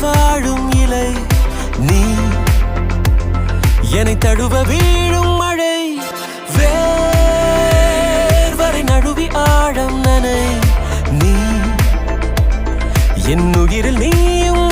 வாழும் இலை. நீ என்னை தழுவ வீழும் மழை. வேர்வரை நழுவி ஆழம் நனை. நீ என் உயிரில் நீயும்